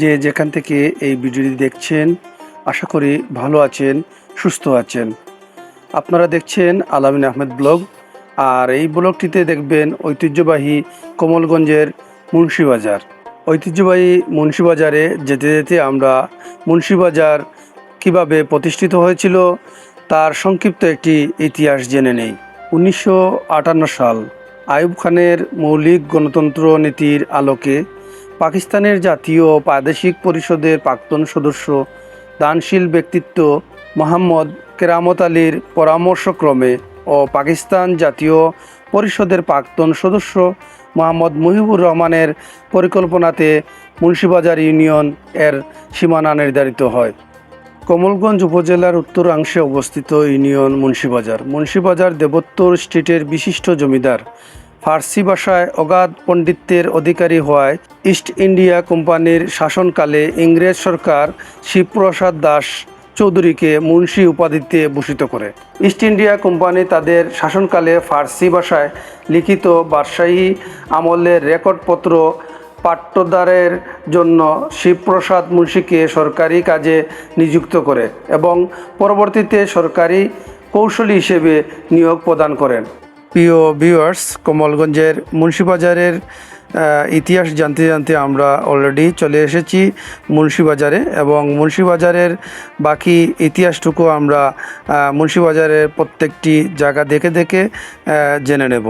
যে যেখান থেকে এই ভিডিওটি দেখছেন, আশা করি ভালো আছেন, সুস্থ আছেন। আপনারা দেখছেন আলামিন আহমেদ ব্লগ, আর এই ব্লগটিতে দেখবেন ঐতিহ্যবাহী কমলগঞ্জের মুন্সিবাজার। ঐতিহ্যবাহী মুন্সিবাজারে যেতে যেতে আমরা মুন্সিবাজার কীভাবে প্রতিষ্ঠিত হয়েছিল তার সংক্ষিপ্ত একটি ইতিহাস জেনে নেই। উনিশশো আটান্ন সাল আইয়ুব খানের মৌলিক গণতন্ত্র নীতির আলোকে পাকিস্তানের জাতীয় প্রাদেশিক পরিষদের প্রাক্তন সদস্য, দানশীল ব্যক্তিত্ব মোহাম্মদ কেরামত আলীর পরামর্শক্রমে ও পাকিস্তান জাতীয় পরিষদের প্রাক্তন সদস্য মোহাম্মদ মুহিবুর রহমানের পরিকল্পনাতে মুন্সিবাজার ইউনিয়ন এর সীমানা নির্ধারিত হয়। কমলগঞ্জ উপজেলার উত্তরাংশে অবস্থিত ইউনিয়ন মুন্সিবাজার। মুন্সিবাজার দেবোত্তর স্ট্রিটের বিশিষ্ট জমিদার ফার্সি ভাষায় অগাধ পণ্ডিত্যের অধিকারী হওয়ায় ইস্ট ইন্ডিয়া কোম্পানির শাসনকালে ইংরেজ সরকার শিবপ্রসাদ দাস চৌধুরীকে মুন্সি উপাধিতে ভূষিত করে। ইস্ট ইন্ডিয়া কোম্পানি তাদের শাসনকালে ফার্সি ভাষায় লিখিত বাদশাহী আমলের রেকর্ডপত্র পাট্যদারের জন্য শিবপ্রসাদ মুন্সিকে সরকারি কাজে নিযুক্ত করে এবং পরবর্তীতে সরকারি কৌশলী হিসেবে নিয়োগ প্রদান করেন। প্রিয় ভিউয়ার্স কমলগঞ্জের মুন্সিবাজারের ইতিহাস জানতে জানতে আমরা অলরেডি চলে এসেছি মুন্সিবাজারে এবং মুন্সিবাজারের বাকি ইতিহাসটুকু আমরা মুন্সিবাজারের প্রত্যেকটি জায়গা দেখে দেখে জেনে নেব।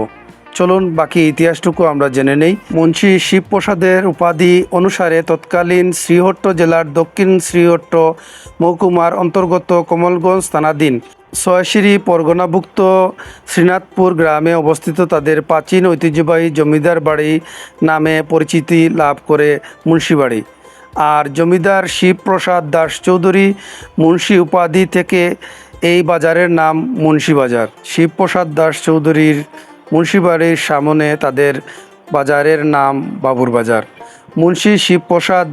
চলুন বাকি ইতিহাসটুকু আমরা জেনে নেই। মুন্সি শিবপ্রসাদের উপাধি অনুসারে তৎকালীন শ্রীহট্ট জেলার দক্ষিণ শ্রীহট্ট মহকুমার অন্তর্গত কমলগঞ্জ থানাধীন ছয়শিরি পরগনাভুক্ত শ্রীনাথপুর গ্রামে অবস্থিত তাদের প্রাচীন ঐতিহ্যবাহী জমিদার বাড়ি নামে পরিচিতি লাভ করে মুন্সিবাড়ি। আর জমিদার শিবপ্রসাদ দাস চৌধুরী মুন্সি উপাধি থেকে এই বাজারের নাম মুন্সিবাজার। শিবপ্রসাদ দাস চৌধুরীর মুন্সিবাড়ির সামনে তাদের বাজারের নাম বাবুর বাজার মুন্সি শিবপ্রসাদ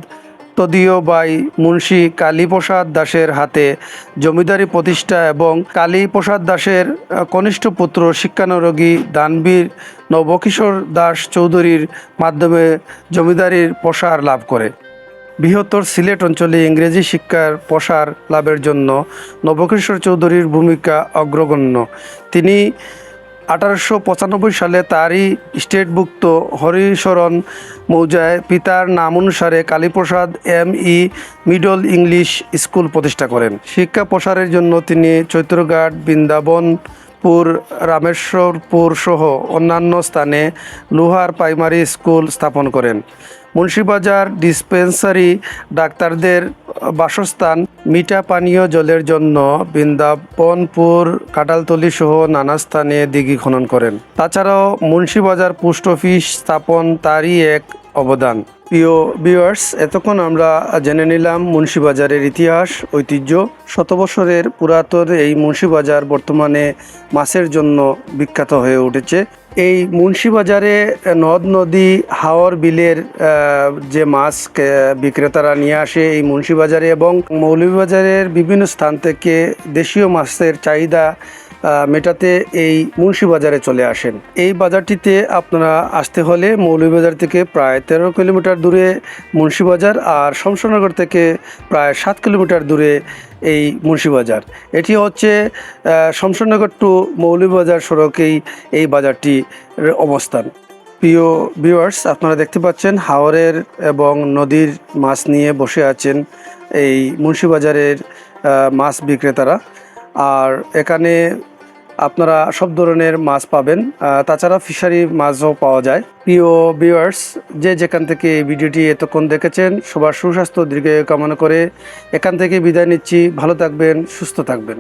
তদীয় বাই মুন্সি কালীপ্রসাদ দাসের হাতে। জমিদারি প্রতিষ্ঠা এবং কালীপ্রসাদ দাসের কনিষ্ঠ পুত্র শিক্ষানুরোগী দানবীর নবকিশোর দাস চৌধুরীর মাধ্যমে জমিদারির প্রসার লাভ করে। বৃহত্তর সিলেট অঞ্চলে ইংরেজি শিক্ষার প্রসার লাভের জন্য নবকিশোর চৌধুরীর ভূমিকা অগ্রগণ্য। তিনি আঠারোশো পঁচানব্বই সালে তারই স্টেটভুক্ত হরিশরণ মৌজায় পিতার নাম অনুসারে Kaliprasad M E middle English school প্রতিষ্ঠা করেন। শিক্ষা প্রসারের জন্য তিনি চৈত্রঘাট, বৃন্দাবনপুর, রামেশ্বরপুর সহ অন্যান্য স্থানে লোহার প্রাইমারি স্কুল স্থাপন করেন। মুন্সিবাজার ডিসপেন্সারি ডাক্তারদের বাসস্থান, মিঠা পানীয় জলের জন্য বৃন্দাবনপুর কাটালতলি সহ নানা স্থানে দিঘি খনন করেন। তাছাড়াও মুন্সিবাজার পোস্ট অফিস স্থাপন তারই এক অবদান। প্রিয় ভিউয়ার্স এতক্ষণ আমরা জেনে নিলাম মুন্সিবাজারের ইতিহাস, ঐতিহ্য। শত বছরের পুরাতন এই মুন্সিবাজার বর্তমানে মাছের জন্য বিখ্যাত হয়ে উঠেছে। এই মুন্সিবাজারে নদ, নদী, হাওর বিলের যে মাছ বিক্রেতারা নিয়ে আসে এই মুন্সিবাজারে এবং মৌলভীবাজারের বিভিন্ন স্থান থেকে দেশীয় মাছের চাহিদা মেটাতে এই মুন্সিবাজারে চলে আসেন। এই বাজারটিতে আপনারা আসতে হলে মৌলভীবাজার থেকে প্রায় তেরো কিলোমিটার দূরে মুন্সিবাজার আর শমশনগর থেকে প্রায় সাত কিলোমিটার দূরে এই মুন্সিবাজার এটি হচ্ছে শমশনগর টু মৌলভীবাজার সড়কেই এই বাজারটির অবস্থান। প্রিয় ভিউয়ার্স, আপনারা দেখতে পাচ্ছেন হাওরের এবং নদীর মাছ নিয়ে বসে আছেন এই মুন্সিবাজারের মাছ বিক্রেতারা। আর এখানে আপনারা সব ধরনের মাছ পাবেন। তাছাড়া ফিশারি মাছও পাওয়া যায়। প্রিয় ভিউয়ার্স যে যেখান থেকে ভিডিওটি এতক্ষণ দেখেছেন, সবার সুস্বাস্থ্য দীর্ঘ কামনা করে এখান থেকে বিদায় নিচ্ছি। ভালো থাকবেন, সুস্থ থাকবেন।